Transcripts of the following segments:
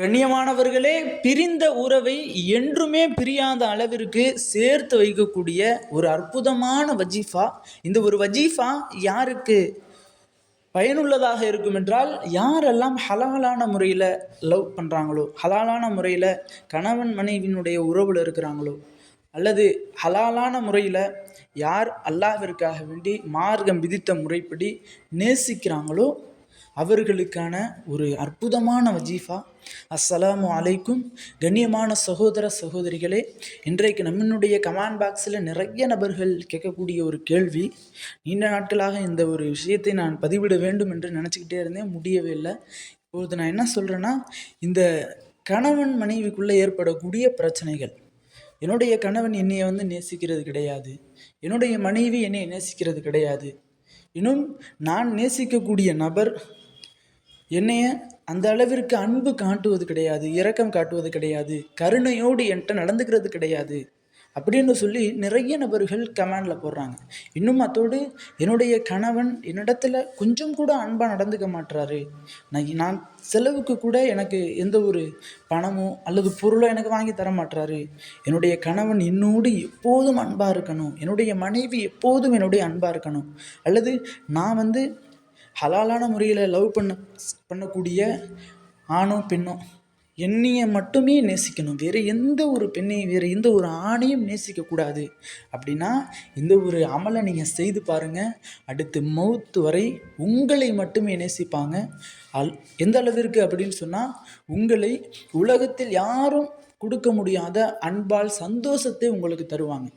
கண்ணியமானவர்களே பிரிந்த உறவை என்றுமே பிரியாத அளவிற்கு சேர்த்து வைக்கக்கூடிய ஒரு அற்புதமான வஜீஃபா. இந்த ஒரு வஜீஃபா யாருக்கு? பயனுள்ளதாக இருக்கும் என்றால் யாரெல்லாம் ஹலாலான முறையில் லவ் பண்ணுறாங்களோ ஹலாலான முறையில் கணவன் மனைவியினுடைய உறவில் இருக்கிறாங்களோ அல்லது ஹலாலான முறையில் யார் அல்லாவிற்காக வேண்டி மார்க்கம் விதித்த முறைப்படி நேசிக்கிறாங்களோ அவர்களுக்கான ஒரு அற்புதமான வஜீஃபா. அஸ்ஸலாமு அலைக்கும். கண்ணியமான சகோதர சகோதரிகளே இன்றைக்கு நம்மளுடைய கமெண்ட் பாக்ஸில் நிறைய நபர்கள் கேட்கக்கூடிய ஒரு கேள்வி. நீண்ட நாட்களாக இந்த ஒரு விஷயத்தை நான் பதிவிட வேண்டும் என்று நினச்சிக்கிட்டே இருந்தேன் முடியவே இல்லை. இப்போது நான் என்ன சொல்கிறேன்னா இந்த கணவன் மனைவிக்குள்ளே ஏற்படக்கூடிய பிரச்சனைகள். என்னுடைய கணவன் என்னையை வந்து நேசிக்கிறது கிடையாது. என்னுடைய மனைவி என்னை நேசிக்கிறது கிடையாது. இன்னும் நான் நேசிக்கக்கூடிய நபர் என்னைய அந்த அளவிற்கு அன்பு காட்டுவது கிடையாது இரக்கம் காட்டுவது கிடையாது கருணையோடு என்கிட்ட நடந்துக்கிறது கிடையாது அப்படின்னு சொல்லி நிறைய நபர்கள் கமெண்டில் போடுறாங்க. இன்னும் அத்தோடு என்னுடைய கணவன் என்னிடத்துல கொஞ்சம் கூட அன்பாக நடந்துக்க மாட்றாரு. நான் நான் செலவுக்கு கூட எனக்கு எந்த ஒரு பணமோ அல்லது பொருளோ எனக்கு வாங்கி தர மாட்டுறாரு என்னுடைய கணவன் என்னோடு எப்போதும் அன்பாக இருக்கணும். என்னுடைய மனைவி எப்போதும் என்னுடைய அன்பாக இருக்கணும். அல்லது நான் வந்து ஹலாலான முறையில் லவ் பண்ண பண்ணக்கூடிய ஆணோ பெண்ணோ என்னையை மட்டுமே நேசிக்கணும். வேறு எந்த ஒரு பெண்ணையும் வேறு எந்த ஒரு ஆணையும் நேசிக்கக்கூடாது அப்படின்னா இந்த ஒரு அமலை நீங்கள் செய்து பாருங்கள் அடுத்து மவுத்து வரை உங்களை மட்டுமே நேசிப்பாங்க. அல் எந்த அளவிற்கு அப்படின்னு சொன்னால் உங்களை உலகத்தில் யாரும் கொடுக்க முடியாத அன்பால் சந்தோஷத்தை உங்களுக்கு தருவாங்க.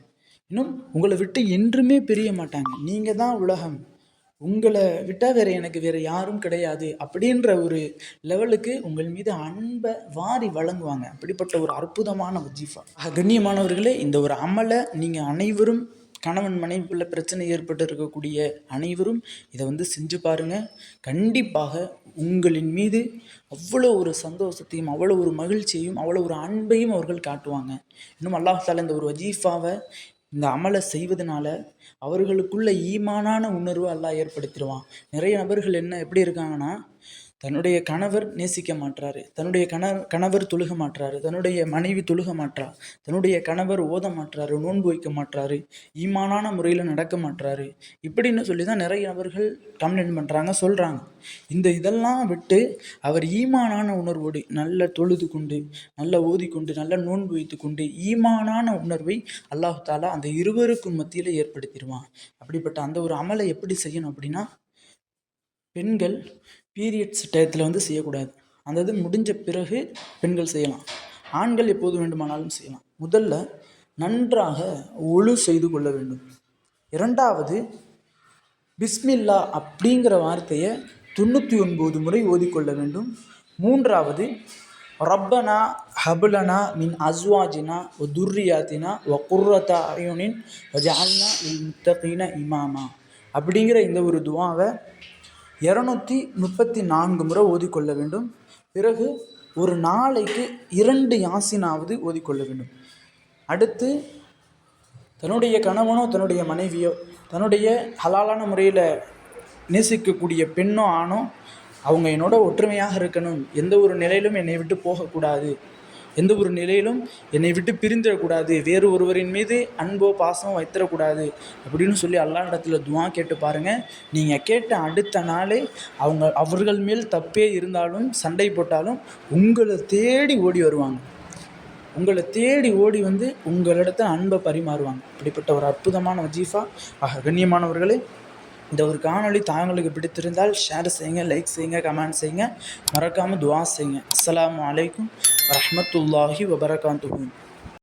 இன்னும் உங்களை விட்டு என்றுமே பிரிய மாட்டாங்க. நீங்கள் தான் உலகம். உங்களை விட்டால் வேறு எனக்கு வேறு யாரும் கிடையாது அப்படின்ற ஒரு லெவலுக்கு உங்கள் மீது அன்பை வாரி வழங்குவாங்க. அப்படிப்பட்ட ஒரு அற்புதமான வஜீஃபா. கண்ணியமானவர்களே இந்த ஒரு அமலை நீங்கள் அனைவரும் கணவன் மனைவிக்குள்ள பிரச்சனை ஏற்பட்டு இருக்கக்கூடிய அனைவரும் இதை வந்து செஞ்சு பாருங்கள் கண்டிப்பாக உங்களின் மீது அவ்வளோ ஒரு சந்தோஷத்தையும் அவ்வளோ ஒரு மகிழ்ச்சியையும் அவ்வளோ ஒரு அன்பையும் அவர்கள் காட்டுவாங்க. இன்னும் அல்லாஹ் இந்த ஒரு வஜீஃபாவை இந்த அமலை செய்வதனால அவர்களுக்குள்ள ஈமானான உணர்வு அல்லாஹ் ஏற்படுத்திடுவான். நிறைய நபர்கள் என்ன எப்படி இருக்காங்கன்னா தன்னுடைய கணவர் நேசிக்க மாட்றாரு. தன்னுடைய கண கணவர் தொழுக மாட்டாரு தன்னுடைய மனைவி தொழுக மாட்றா. தன்னுடைய கணவர் ஓத மாட்டாரு நோன்பு வைக்க மாட்றாரு ஈமானான முறையில் நடக்க மாட்டாரு இப்படின்னு சொல்லி தான் நிறைய நபர்கள் கம்ப்ளைண்ட் பண்ணுறாங்க சொல்கிறாங்க இந்த இதெல்லாம் விட்டு அவர் ஈமானான உணர்வோடு நல்ல தொழுது கொண்டு நல்ல ஓதிக்கொண்டு நல்ல நோன்பு வைத்து கொண்டு ஈமானான உணர்வை அல்லாஹ் தாலா அந்த இருவருக்கும் மத்தியில் ஏற்படுத்திடுவான். அப்படிப்பட்ட அந்த ஒரு அமலை எப்படி செய்யணும் அப்படின்னா பெண்கள் பீரியட்ஸ் டயத்தில் வந்து செய்யக்கூடாது. அந்த இது முடிஞ்ச பிறகு பெண்கள் செய்யலாம். ஆண்கள் எப்போது வேண்டுமானாலும் செய்யலாம். முதல்ல நன்றாக ஒழு செய்து கொள்ள வேண்டும். இரண்டாவது பிஸ்மில்லா அப்படிங்கிற வார்த்தையை தொண்ணூற்றி ஒன்பது முறை ஓதிக்கொள்ள வேண்டும். மூன்றாவது ரப்பனா ஹபுலனா மின் அஸ்வாஜினா ஒ துர்ரியாத்தினா ஒ குர்ரத்தா அயுனின் ஜால்னா இல் முத்தகீன இமாமா. அப்படிங்கிற இந்த ஒரு துவாவை இரநூத்தி முப்பத்தி நான்கு முறை ஓதிக்கொள்ள வேண்டும். பிறகு ஒரு நாளைக்கு இரண்டு யாசினாவது ஓதிக்கொள்ள வேண்டும். அடுத்து தன்னுடைய கணவனோ தன்னுடைய மனைவியோ தன்னுடைய ஹலாலான முறையில் நேசிக்கக்கூடிய பெண்ணோ ஆணோ அவங்க என்னோட ஒற்றுமையாக இருக்கணும். எந்த ஒரு நிலையிலும் என்னை விட்டு போகக்கூடாது. எந்த ஒரு நிலையிலும் என்னை விட்டு பிரிந்துடக்கூடாது. வேறு ஒருவரின் மீது அன்போ பாசமோ வைத்திடக்கூடாது அப்படின்னு சொல்லி அல்லாஹ் இடத்துல துவா கேட்டு பாருங்கள் நீங்கள் கேட்ட அடுத்த நாளே அவங்க அவர்கள் மேல் தப்பே இருந்தாலும் சண்டை போட்டாலும் உங்களை தேடி ஓடி வருவாங்க. உங்களை தேடி ஓடி வந்து உங்களிடத்த அன்பை பரிமாறுவாங்க. இப்படிப்பட்ட ஒரு அற்புதமான வஜீஃபா கண்ணியமானவர்களே இந்த ஒரு காணொளி தாங்களுக்கு பிடித்திருந்தால் ஷேர் செய்யுங்க லைக் செய்யுங்க கமெண்ட் செய்யுங்க. மறக்காமல் துவா செய்யுங்க. அஸ்ஸலாமு அலைக்கும் வரமத்துல்லாஹி வபரகாத்துஹூ.